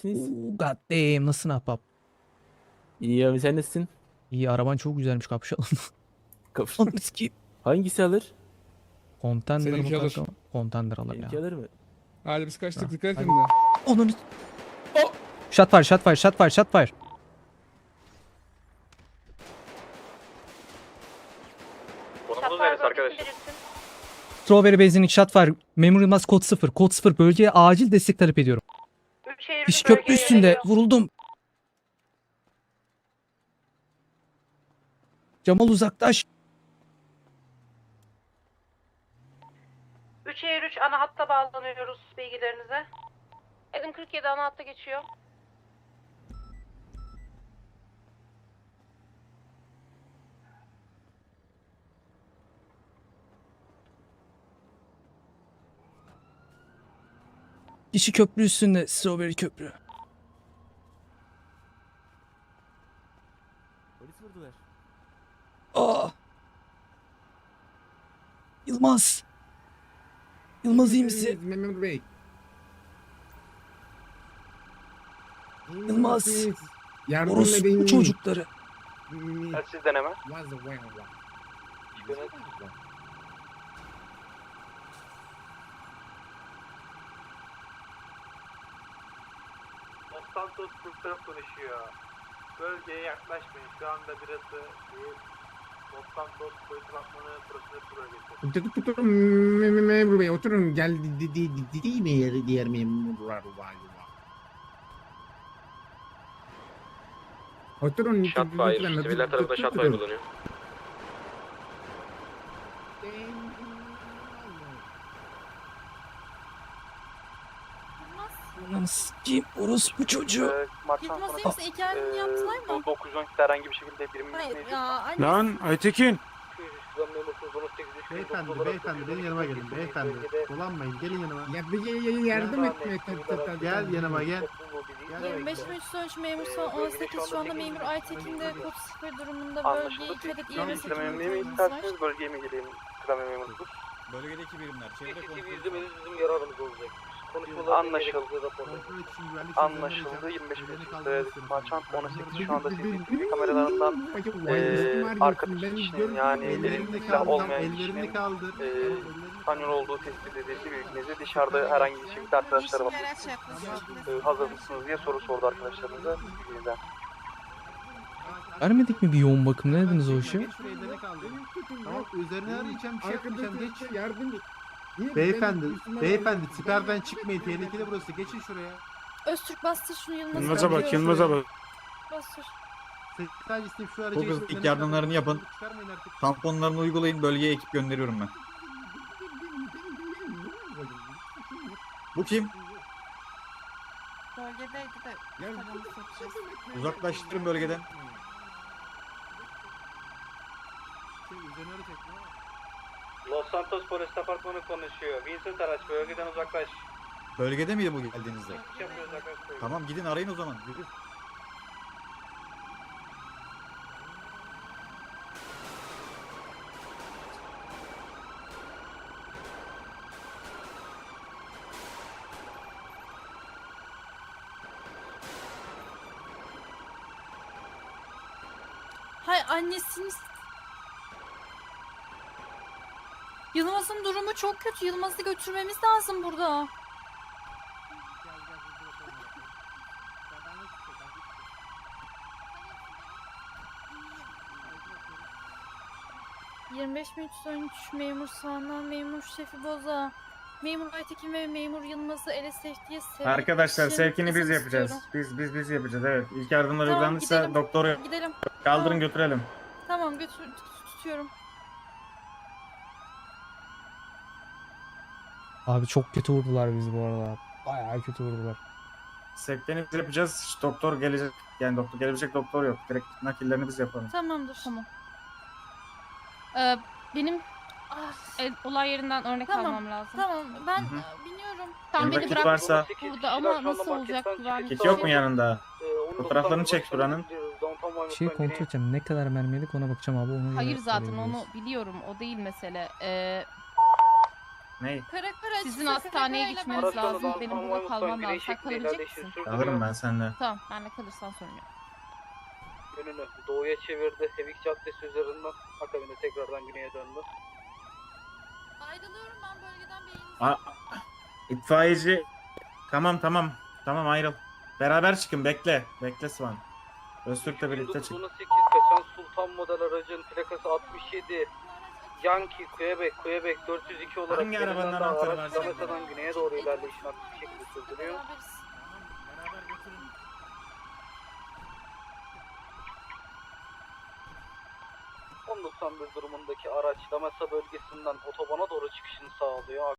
Siz? Oo, God damn nasılsın ahbap? İyi abi sen nasılsın? İyi araban çok güzelmiş kapşalım. Kapış. Ananı sikeyim. Hangisi alır? Contender mı Seninki alır. kanka? Contender alır ya. Benimki alır mı? Hadi biz kaçtık Ha, dikkat edin de. Ananı... Oh! Shot fire, shot fire, shot fire, shot fire. Konumuz neresi arkadaşlar? Strawberry Benzinlik shot fire. Memur Yılmaz kod 0. Kod 0 bölgeye acil destek talep ediyorum. Kişi köprü üstünde. Vuruldum. Cemal uzaklaş. 3 Eğer 3 ana hatta bağlanıyoruz bilgilerinize. Edim 47 ana hatta geçiyor. Kişi köprü üstünde. Strawberry köprü. Polis vurdular. Aa! Yılmaz. Yılmaz iyi misin? Memur Bey. Yılmaz. Yardım Orospu çocukları. Siz deneme. Los Santos kurtarıp konuşuyor. Bölgeye yaklaşmayın. Şu anda birası değil. Los Santos polis departmanı prosedür bölgesi. Me- memur bey oturun gel di- di- di- di- değil mi yeri diğer memurlar var. Oturun. Lütfen, Siviller tarafında tutun, shotfire Ananı sikeyim. Orospu çocuğu. Ee, maçtan Yılmaz sonra misin? İlk yardımını yaptılar mı? bu 912'de herhangi bir şekilde birim Hayır ya anne. Lan Aytekin. Beyefendi, beyefendi benim yanıma gelin. Beyefendi, dolanmayın. Gelin yanıma. Ya bir y- yardım etme. ta- ta- ta- Gel yanıma gel. 25 bin sonuç memur son 18 şu anda memur Aytekin de kod 0 durumunda bölgeye. 2 adet iğne işleme sekimi memnuniyet var. isterseniz bölgeye mi geleyim? Kıdem memurdur. Bölgedeki birimler. Çevre kontrolü. bizim yararımız olacak. Anlaşıldı. Anlaşıldı. 25 bin söyledik. Maçan 18 şu anda CCTV kameralarından Bakın, ben için gördüm. yani ellerinde silah olmayan kişinin e, İspanyol olduğu tespit edildi bilginizi. Dışarıda herhangi bir şekilde arkadaşları var. Ee, hazır mısınız diye soru sordu arkadaşlarımıza. Bizden. Vermedik mi bir yoğun bakım? Ne dediniz o kaldır. Tamam üzerine arayacağım bir şey yapmayacağım geç. Yardım et. Niye Beyefendi, benim üstüme beyefendi siperden çıkmayın. Tehlikeli burası. Geçin şuraya. Öztürk bastır şunu Yılmaz'a. Yılmaz'a bak, Yılmaz'a bak. Bastır. Sadece isteyip şu aracı Bu kız geçin, ilk yardımlarını yapın. Çıkarmayın artık. Tamponlarını uygulayın. Bölgeye ekip gönderiyorum ben. Bu kim? Bölgedeydi de. Paramı sokacağız. Uzaklaştırın bölgeden. Şey, üzerine arayacak. Los Santos Polis Departmanı konuşuyor. Vincent araç bölgeden uzaklaş. Bölgede miydi bu geldiğinizde? Yapıyor uzaklaş. Tamam gidin arayın o zaman. Yürü. Hay annesini... Yılmaz'ın durumu çok kötü. Yılmaz'ı götürmemiz lazım burada. ...25.313 memur Sağlam, memur Şefi Boza... ...memur Aytekin ve memur Yılmaz'ı LSFD'ye sevk Arkadaşlar için sevkini biz izin yapacağız. istiyorum. Biz biz biz yapacağız evet. İlk yardımlar Tamam, uygulandıysa gidelim. doktoru Gidelim. kaldırın Tamam. götürelim. Tamam götür tut- tutuyorum. Abi çok kötü vurdular bizi bu arada. Bayağı kötü vurdular. Biz yapacağız. Hiç doktor gelecek. Yani doktor gelebilecek doktor yok. Direkt nakillerini biz yapalım. Tamamdır. Tamam. Ee, benim Ah, e, olay yerinden örnek Tamam, almam lazım. tamam ben Hı hı. e, biniyorum. Sen Yanında beni kit bırak varsa burada ama nasıl olacak güvenlik? kit yok mu yanında? Fotoğraflarını çek buranın. Şeyi kontrol edeceğim. Ne kadar mermi yedik ona bakacağım abi. Ona göre Hayır zaten onu biliyorum. O değil mesele. Ee, Ney? Karakara Sizin hastaneye gitmeniz lazım. Benim burada kalmam lazım. Sen kalabilecek misin? sürdürüyor. Alırım ben seninle. Tamam, benle kalırsan sorun yok. Yönünü doğuya çevirdi. Hevik Caddesi üzerinden akabinde tekrardan güneye döndü. Ayrılıyorum ben bölgeden beyin. A itfaiyeci. Tamam tamam. Tamam ayrıl. Beraber çıkın bekle. Bekle Swan. Öztürk'le birlikte çık. 8 kaçan Sultan model aracın plakası 67. Yankee, Quebec, Quebec 402 olarak Hangi arabanın anahtarı Araç var? Damasa'dan güneye doğru ilerleyişini aktif bir şekilde sürdürüyor. Beraber götürün. 1091 durumundaki araç Lamasa bölgesinden otobana doğru çıkışını sağlıyor.